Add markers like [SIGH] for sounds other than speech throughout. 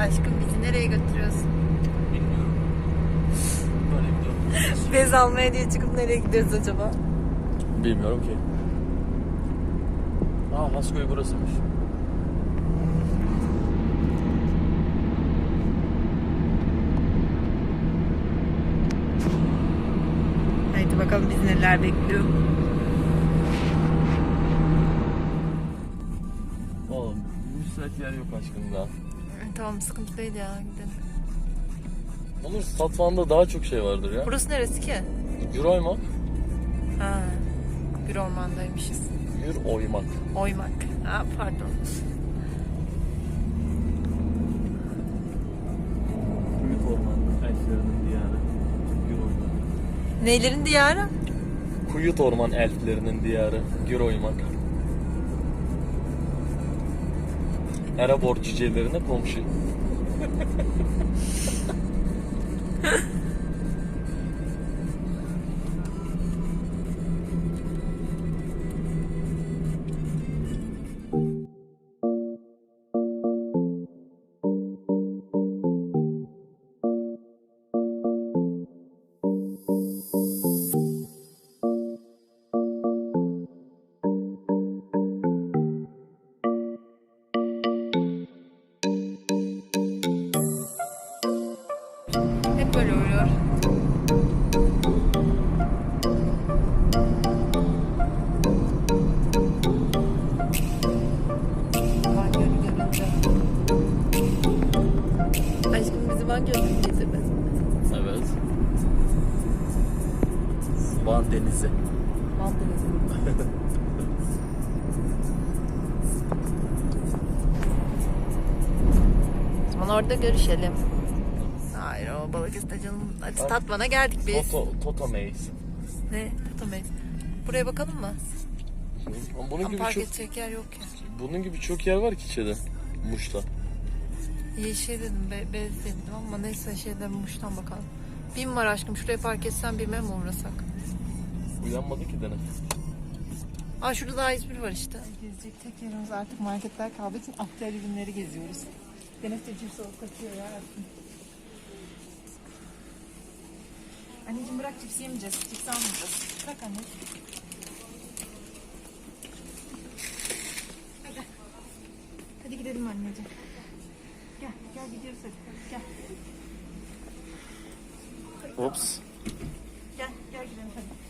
Aşkım bizi nereye götürüyorsun? Bilmiyorum. Böyle gidiyorum. [LAUGHS] Bez almaya diye çıkıp nereye gidiyoruz acaba? Bilmiyorum ki. Aa Haskoy burasıymış. Haydi bakalım bizi neler bekliyor. Oğlum müsait yer yok aşkım daha. Tamam sıkıntı değil ya gidelim. Olur Tatvan'da daha çok şey vardır ya. Burası neresi ki? Euroymak, Ha, bir ormandaymışız. Euro oymak. Oymak. Ha, pardon. Büyük orman, elflerinin diyarı. Euroymak. Neylerin diyarı? Kuyut orman elflerinin diyarı. Euroymak. Erebor cücelerine komşu. [LAUGHS] zaman orada görüşelim. Hayır o Balıkesir'de canım. Hadi Tatvan'a geldik biz. Toto, Toto Maze. Ne? Tutamayız. Buraya bakalım mı? Ama Bunun Ama gibi park çok edecek yer yok ya. bunun gibi çok yer var ki içeride. Muş'ta. Yeşil dedim, be, bez dedim ama neyse şeyden Muş'tan bakalım. Bim var aşkım şuraya park etsen bime mi uğrasak? Uyanmadı ki dene. Aa şurada daha İzmir var işte. Gezecek tek yerimiz artık marketler kaldığı için aktüel ürünleri geziyoruz. Deniz de cips alıp kaçıyor ya. Anneciğim bırak cips yemeyeceğiz. Cips almayacağız. Bırak anne. Hadi. Hadi gidelim anneciğim. Gel, gel gidiyoruz hadi. Gel, Ops. gel, gel gidelim hadi.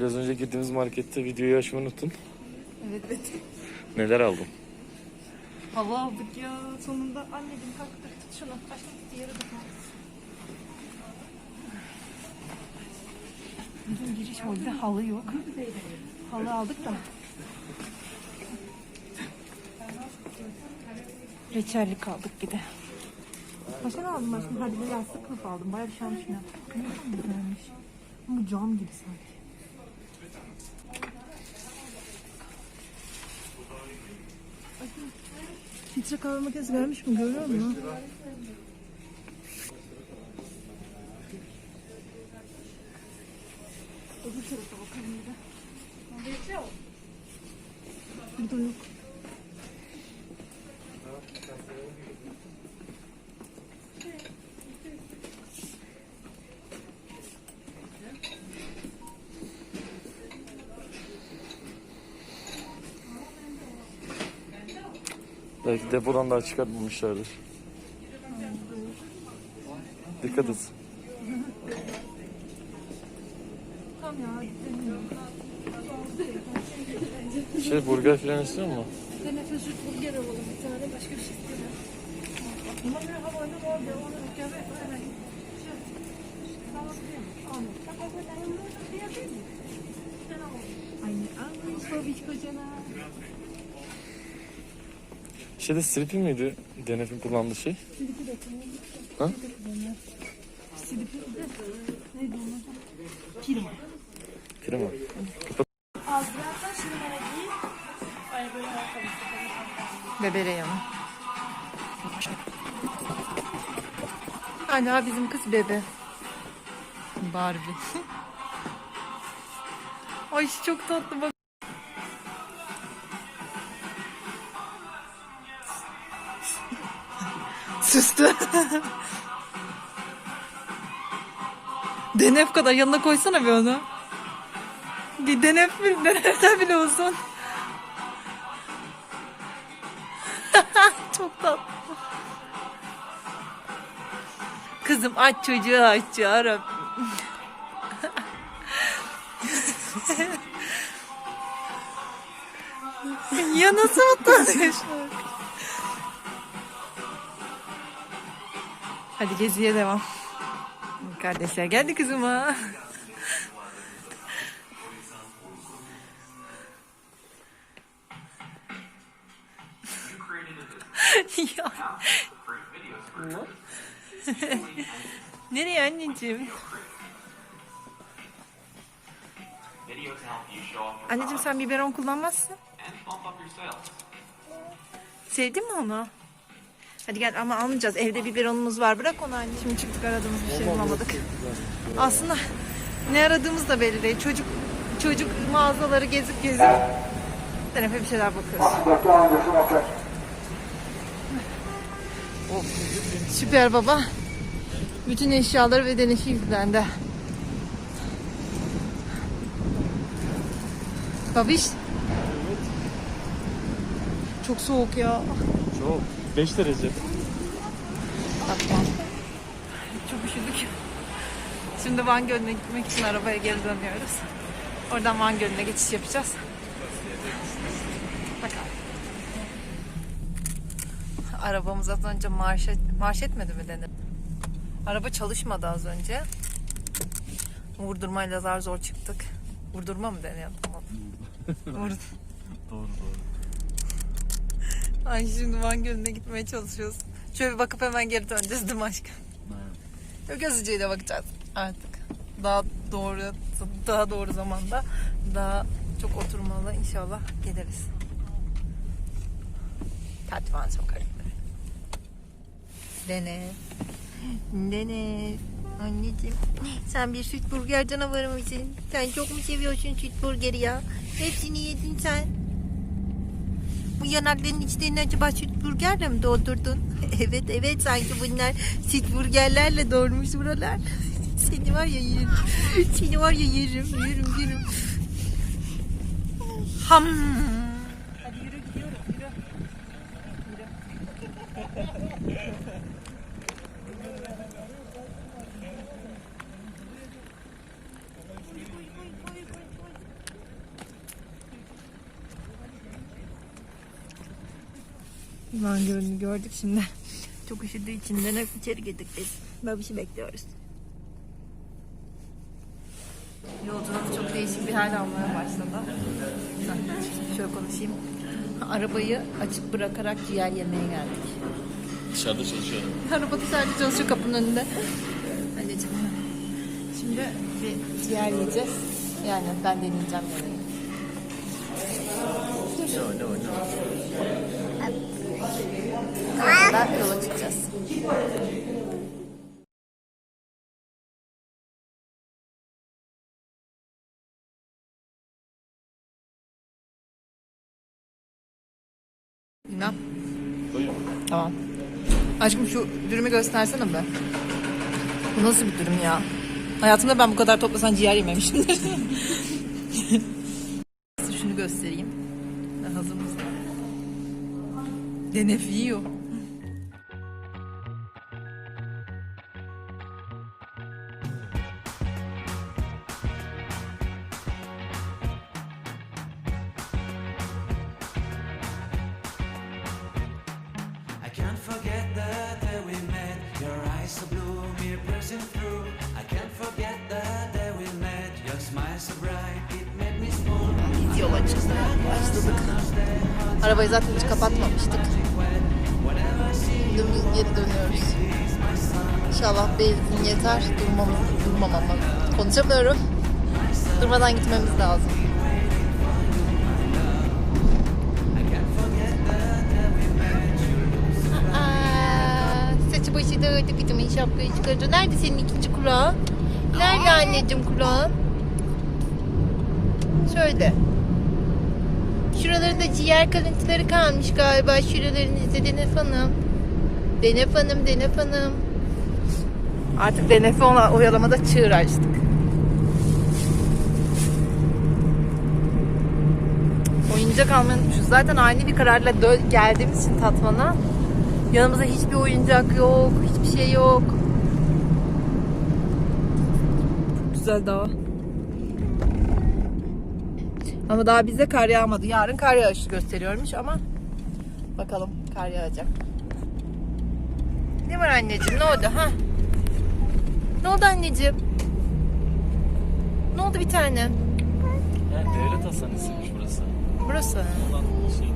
Biraz önce girdiğimiz markette videoyu açmayı unuttun. Evet, evet. Neler aldın? Hava aldık ya sonunda. Anneciğim kalktık tut şunu. Aşkım tut yere. Bizim giriş holde halı yok. Halı aldık da. Reçellik aldık bir de. Başka ne aldım aşkım? Hadi bir yastık kılıf aldım. Bayağı bir şey almışım ya. Ama cam gibi sanki. Filtre kahve makinesi gelmiş mi görüyor musun? Öbür tarafa bakalım bir de. Burada yok. Belki depodan daha çıkartmamışlardır. Dikkat et. Şey burger falan istiyor mu? Bir süt burger alalım bir tane başka bir şey istemiyorum. Buna bir havayla var ya onu ülkeme hemen. Anne, anne, sobiç kocana. Şeyde stripi miydi Denef'in kullandığı şey? Silipi de Ha? Silipi de neydi onun adı? Kirma. Krema. Bebere yanı. Hala bizim kız bebe. Barbie. [LAUGHS] Ay çok tatlı bak. Süstü. Denef kadar yanına koysana bir onu. Bir denef bir deneften bile olsun. [LAUGHS] Çok tatlı. Kızım aç çocuğu aç ya Rabbim. [LAUGHS] ya nasıl mutlu Hadi geziye devam. Kardeşler geldi kızıma. ya. Nereye anneciğim? Anneciğim sen biberon kullanmazsın. Sevdin mi onu? Hadi gel ama almayacağız. Evde biberonumuz var. Bırak onu anne. Şimdi çıktık aradığımız bir şey bulamadık. Aslında ne aradığımız da belli değil. Çocuk çocuk mağazaları gezip gezip Denefe bir şeyler bakıyoruz. Of, süper baba. Bütün eşyaları ve Denef'i yüklendi. Babiş. Çok soğuk ya. Çok. 5 derece. Çok üşüdük. Şimdi Van Gölü'ne gitmek için arabaya geri dönüyoruz. Oradan Van Gölü'ne geçiş yapacağız. Bakalım. Arabamız az önce marş, et, marş etmedi mi denir? Araba çalışmadı az önce. Vurdurmayla zar zor çıktık. Vurdurma mı deniyor? Tamam. Vur- Doğru doğru. Ay şimdi Van Gölü'ne gitmeye çalışıyoruz. Şöyle bir bakıp hemen geri döneceğiz değil mi aşkım? Yok gözücüyle bakacağız artık. Daha doğru daha doğru zamanda daha çok oturmalı inşallah geliriz. Tatvan sokakları. Dene. Dene. Anneciğim sen bir süt burger canavarı mısın? Sen çok mu seviyorsun süt burgeri ya? Hepsini yedin sen. Bu yanakların içlerini acaba süt burgerle mi doldurdun? [LAUGHS] evet evet sanki bunlar süt burgerlerle doğurmuş buralar. [LAUGHS] Seni var ya yerim. Seni var ya yerim yerim yerim. Ham. Hadi yürü gidiyoruz yürü. Van Gölü'nü gördük şimdi. [LAUGHS] Çok üşüdüğü için de içeri girdik biz. Babişi bekliyoruz. Yolculuk çok değişik bir hal almaya başladı. Şöyle konuşayım. Arabayı açık bırakarak ciğer yemeye geldik. Dışarıda çalışıyorum. [LAUGHS] Araba dışarıda çalışıyor kapının önünde. Anneciğim. Şimdi bir ciğer yiyeceğiz. Yani ben deneyeceğim yemeği. Ne o ne o ne o. Sonra yola çıkacağız. Bilmem. Tamam. Aşkım şu dürümü göstersene be. Bu nasıl bir dürüm ya? Hayatımda ben bu kadar toplasan ciğer yememişimdir. [LAUGHS] Şunu göstereyim. Hazır mısın? Denef yiyor. Konuşamıyorum. Durmadan gitmemiz lazım. Aa, saçı başı dağıdı vitamin şapkayı çıkardı. Nerede senin ikinci kulağın? Nerede anneciğim kulağın? Şöyle. Şuralarında ciğer kalıntıları kalmış galiba. Şuralarını izlediniz hanım. Denef Hanım, Denef Hanım. Artık Denef'i oyalamada çığır açtık. Oyuncak almayı unutmuşuz. Zaten aynı bir kararla geldiğimiz için Tatvan'a yanımızda hiçbir oyuncak yok, hiçbir şey yok. Çok güzel daha. Ama daha bize kar yağmadı. Yarın kar yağışı gösteriyormuş ama bakalım kar yağacak. Ne var anneciğim? Ne oldu ha? Ne oldu anneciğim? Ne oldu bir tane? Ha, devlet hastanesiymiş burası. Burası. Ulan şey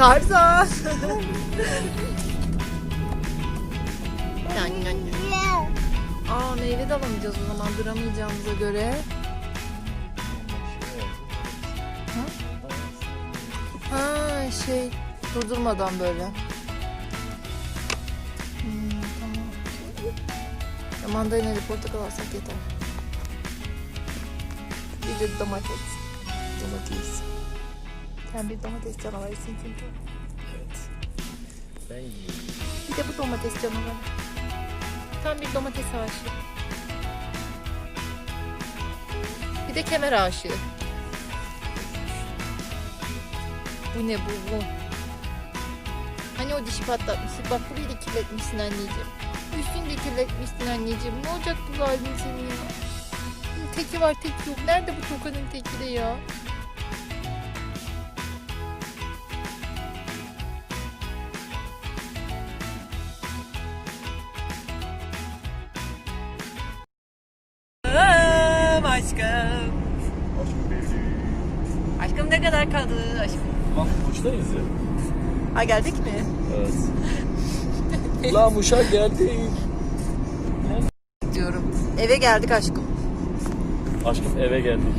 Tarzan. Yani, yani. Aa meyve de alamayacağız o zaman duramayacağımıza göre. Ha şey durdurmadan böyle. Hmm, tamam. Portakal alsak yeter. Bir de domates. Domates. Sen bir domates canavarısın çünkü. Ben yiyeyim. Bir de bu domates canavarı. Tam bir domates aşığı. Bir de kemer aşığı. Bu ne bu bu? Hani o dişi patlatmışsın. Bak burayı da kirletmişsin anneciğim. Üstünü de kirletmişsin anneciğim. Ne olacak bu halin senin ya? Teki var tek yok. Nerede bu tokanın teki de ya? Aşkım ne kadar kaldı aşkım? Lan Muş'tayız ya. Ha geldik mi? Evet. [LAUGHS] La Muş'a geldik. Diyorum. Eve geldik aşkım. Aşkım eve geldik.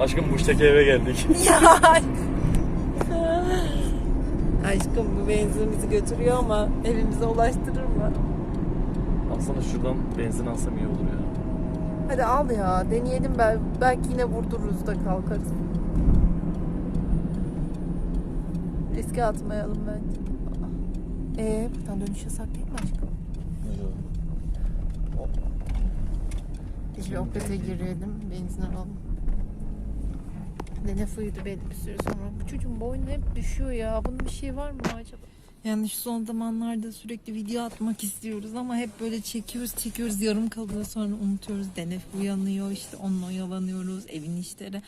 Aşkım Muş'taki eve geldik. [LAUGHS] Ya. aşkım bu benzin bizi götürüyor ama evimize ulaştırır mı? Aslında şuradan benzin alsam iyi olur ya. Hadi al ya deneyelim ben. Belki yine vurdururuz da kalkarız. Riske atmayalım bence. Ee, buradan dönüş yasak değil mi aşkım? Biz bir opete girelim, benzin alalım. Denef uyudu belli bir süre sonra. Bu çocuğun boynu hep düşüyor ya. Bunun bir şey var mı acaba? Yani şu son zamanlarda sürekli video atmak istiyoruz ama hep böyle çekiyoruz çekiyoruz yarım kalıyor sonra unutuyoruz. Denef uyanıyor işte onunla oyalanıyoruz evin işleri.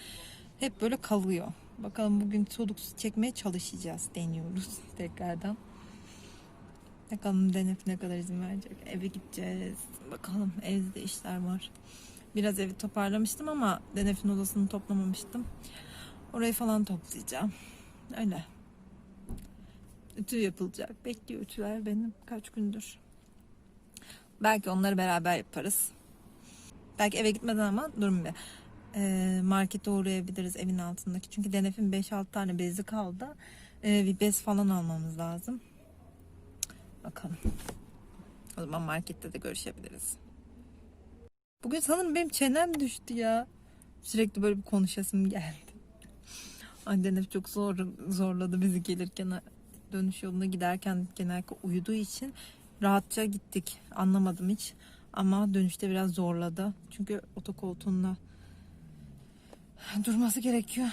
Hep böyle kalıyor. Bakalım bugün soluksuz çekmeye çalışacağız. Deniyoruz [LAUGHS] tekrardan. Bakalım Denef ne kadar izin verecek. Eve gideceğiz. Bakalım evde işler var. Biraz evi toparlamıştım ama Denef'in odasını toplamamıştım. Orayı falan toplayacağım. Öyle. Ütü yapılacak. Bekliyor ütüler benim kaç gündür. Belki onları beraber yaparız. Belki eve gitmeden ama durun bir. Ee, markete uğrayabiliriz evin altındaki. Çünkü Denef'in 5-6 tane bezi kaldı. Ee, bir bez falan almamız lazım. Bakalım. O zaman markette de görüşebiliriz. Bugün sanırım benim çenem düştü ya. Sürekli böyle bir konuşasım geldi. Annem çok zor zorladı bizi gelirken dönüş yoluna giderken genellikle uyuduğu için rahatça gittik. Anlamadım hiç. Ama dönüşte biraz zorladı. Çünkü otokoltuğunda durması gerekiyor.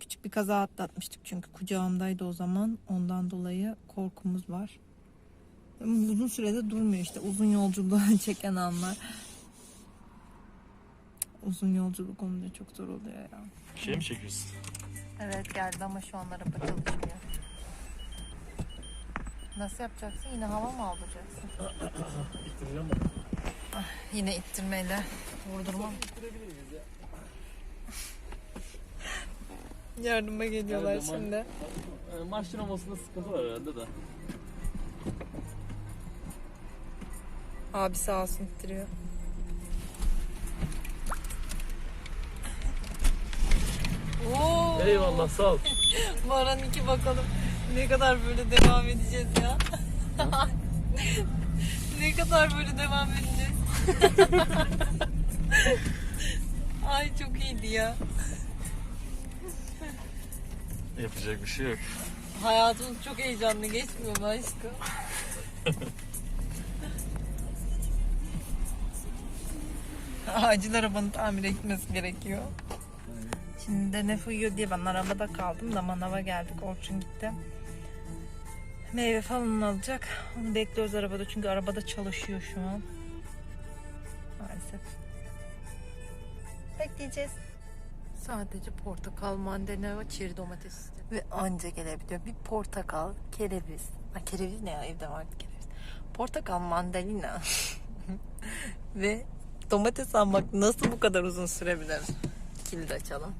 Küçük bir kaza atlatmıştık çünkü kucağımdaydı o zaman. Ondan dolayı korkumuz var. Uzun sürede durmuyor işte. Uzun yolculuğu [LAUGHS] çeken anlar. Uzun yolculuk olunca çok zor oluyor ya. Şey mi çekiyorsun? Evet geldi ama şu an araba çalışmıyor. Nasıl yapacaksın? Yine hava mı aldıracaksın? [COUGHS] İttireceğim Yine ittirmeyle vurdurma mı? Yardıma geliyorlar Yardıma. şimdi. Maç dinamasında sıkıntı var herhalde de. Abi sağ olsun ittiriyor. Oo, Eyvallah sağ ol. [LAUGHS] Varan iki bakalım. Ne kadar böyle devam edeceğiz ya. [LAUGHS] ne kadar böyle devam edeceğiz. [LAUGHS] Ay çok iyiydi ya. Yapacak bir şey yok. Hayatımız çok heyecanlı geçmiyor mu aşkım? [LAUGHS] Acil arabanın tamir etmesi gerekiyor. Şimdi de ne uyuyor diye ben arabada kaldım da manava geldik. Orçun gitti. Meyve falan alacak. Onu bekliyoruz arabada çünkü arabada çalışıyor şu an. Maalesef. Bekleyeceğiz. Sadece portakal, mandalina çeri domates istedim. Ve anca gelebiliyor. Bir portakal, kereviz. Ha, kereviz ne ya? Evde vardı kereviz. Portakal, mandalina. [LAUGHS] ve domates almak nasıl bu kadar uzun sürebilir? Kilidi açalım.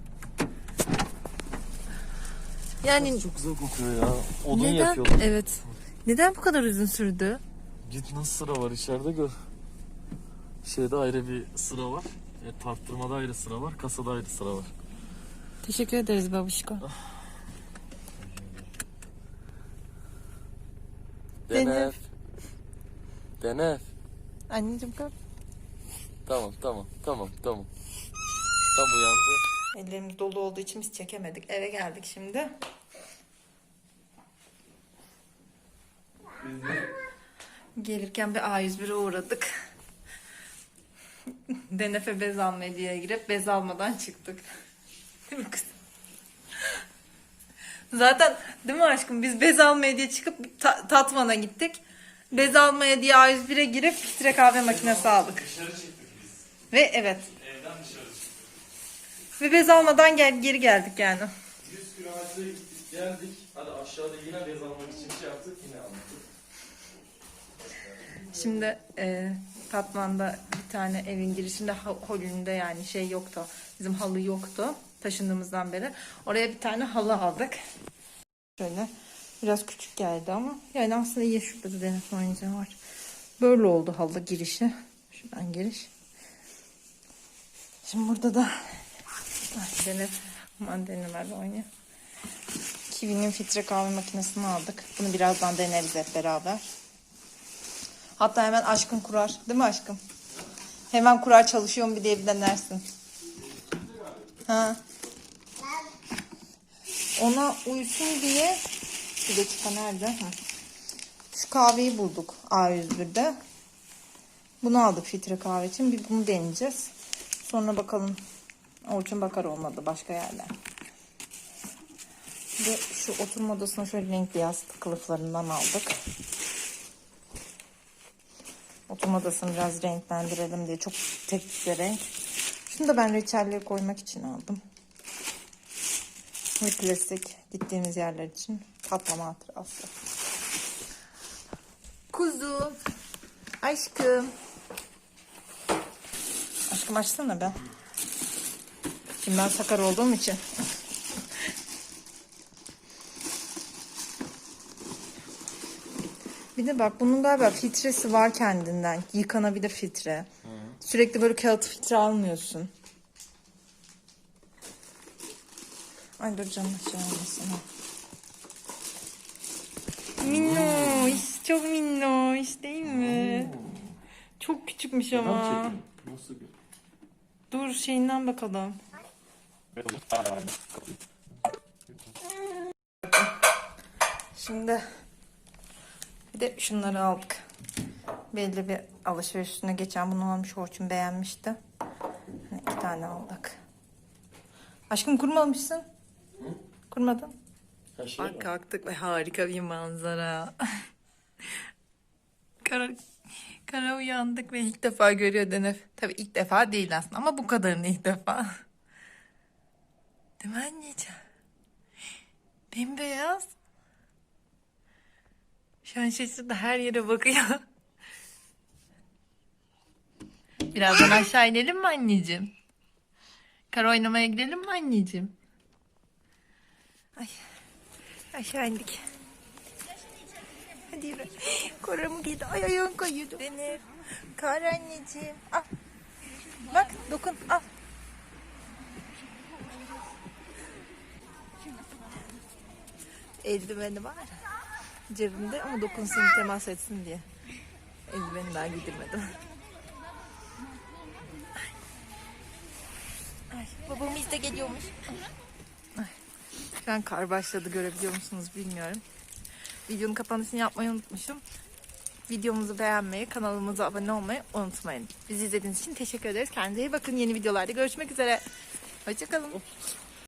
Yani Çok güzel kokuyor ya. Odun neden? yakıyorlar. Evet. Neden bu kadar uzun sürdü? Git nasıl sıra var içeride gör. Şeyde ayrı bir sıra var. E, tarttırmada ayrı sıra var. Kasada ayrı sıra var. Teşekkür ederiz babuşko. Denef. Denef. Anneciğim kalk. Tamam tamam tamam tamam. Tam uyandı. Ellerimiz dolu olduğu için biz çekemedik. Eve geldik şimdi. Gelirken bir A101'e uğradık. [LAUGHS] Denefe bez almaya diye girip bez almadan çıktık. [LAUGHS] Değil mi kızım? Zaten değil mi aşkım biz bez almaya diye çıkıp ta- Tatvan'a gittik. Bez almaya diye A101'e girip filtre kahve makinesi aldık. Ve evet. Ve bez almadan gel geri geldik yani. 100 kilometre gittik geldik. Hadi aşağıda yine bez almak için şey yaptık yine aldık. Şimdi e, Tatvan'da bir tane evin girişinde holünde yani şey yoktu. Bizim halı yoktu taşındığımızdan beri. Oraya bir tane halı aldık. Şöyle biraz küçük geldi ama yani aslında iyi şurada da deniz oyuncağı var. Böyle oldu halı girişi. Şuradan giriş. Şimdi burada da deniz mandalinalarla oynuyor. Kiwi'nin filtre kahve makinesini aldık. Bunu birazdan deneriz hep beraber. Hatta hemen aşkın kurar. Değil mi aşkım? Hemen kurar çalışıyor mu bir diye bir denersin. Ha. Ona uysun diye bir dakika nerede? Ha. Şu kahveyi bulduk A101'de. Bunu aldık filtre kahve için. Bir bunu deneyeceğiz. Sonra bakalım. Orçun bakar olmadı başka yerler. Ve şu oturma odasına şöyle renkli yastık kılıflarından aldık. Oturma odasını biraz renklendirelim diye çok tek bir renk. Şunu da ben reçelliğe koymak için aldım. Ve klasik gittiğimiz yerler için patlama hatırası. Kuzu. Aşkım. Aşkım açsana be. Şimdi ben sakar olduğum için. Bir de bak bunun galiba filtresi var kendinden. Yıkanabilir filtre. Sürekli böyle kağıt filtre almıyorsun. Ay dur canım şey olmasın. Minnoş. Çok minnoş değil mi? Çok küçükmüş ama. Nasıl bir... Dur şeyinden bakalım. Şimdi bir de şunları aldık. Belli bir alışveriş üstüne geçen bunu almış Orçun beğenmişti. Hani iki tane aldık. Aşkım kurmamışsın. Kurmadın. Her şey var. Bak kalktık ve harika bir manzara. [LAUGHS] kara, kara uyandık ve ilk defa görüyor Denef. Tabii ilk defa değil aslında ama bu kadarını ilk defa. [LAUGHS] Değil mi anneciğim? Bembeyaz. An şaşırdı her yere bakıyor. [LAUGHS] Birazdan aşağı inelim mi anneciğim? Kara oynamaya gidelim mi anneciğim? Ay. Aşağı indik. Hadi yürü. Koramı giydi. Ay ayağım kayıyordu. Denir. Kar anneciğim. Al. Bak dokun al. Eldiveni var. Cebimde ama dokunsun temas etsin diye. Eldiveni daha giydirmedim. Ay, babamız da geliyormuş. Ay. Şu kar başladı görebiliyor musunuz bilmiyorum. Videonun kapanışını yapmayı unutmuşum. Videomuzu beğenmeyi, kanalımıza abone olmayı unutmayın. Bizi izlediğiniz için teşekkür ederiz. Kendinize iyi bakın. Yeni videolarda görüşmek üzere. Hoşçakalın.